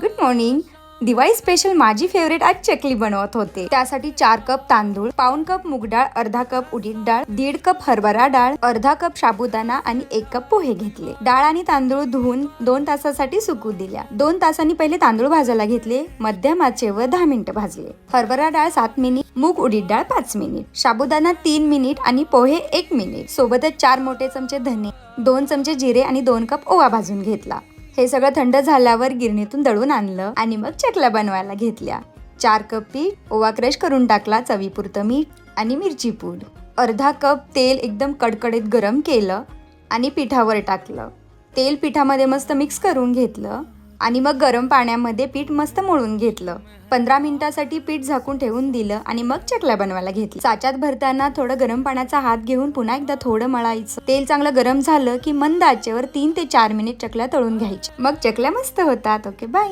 Good morning Diwali special माझी favourite आज चकली बनवत होते. त्यासाठी चार कप तांदूळ पाऊन कप मूग डाळ अर्धा कप उडीद डाळ दीड कप हरभरा डाळ अर्धा कप साबुदाणा आणि एक कप पोहे घेतले. डाळ आणि तांदूळ धुवून दोन तासासाठी सुकू दिल्या. दोन तासांनी पहिले तांदूळ भाजायला घेतले. मध्यम आचेवर दहा मिनिटं भाजले. हरभरा डाळ सात मिनिट मूग उडीद डाळ पाच मिनिट साबुदाणा तीन मिनिट आणि पोहे एक मिनिट. सोबतच चार मोठे चमचे धने दोन चमचे जिरे आणि दोन कप ओवा भाजून घेतला. हे सगळं थंड झाल्यावर गिरणीतून दळून आणलं आणि मग चकल्या बनवायला घेतल्या. चार कप पीठ ओवा क्रश करून टाकला चवीपुरतं मीठ आणि मिरची पूड. अर्धा कप तेल एकदम कडकडीत गरम केलं आणि पिठावर टाकलं. तेल पिठामध्ये मस्त मिक्स करून घेतलं. आणि मग गरम पाण्यामध्ये पीठ मस्त मळून घेतलं. पंधरा मिनिटासाठी पीठ झाकून ठेवून दिलं आणि मग चकल्या बनवायला घेतलं साच्यात भरताना थोडं गरम पाण्याचा हात घेऊन पुन्हा एकदा थोडं मळायचं. तेल चांगलं गरम झालं की मंद आचेवर तीन ते चार मिनिट चकल्या तळून घ्यायच्या. मग चकल्या मस्त होतात. Okay bye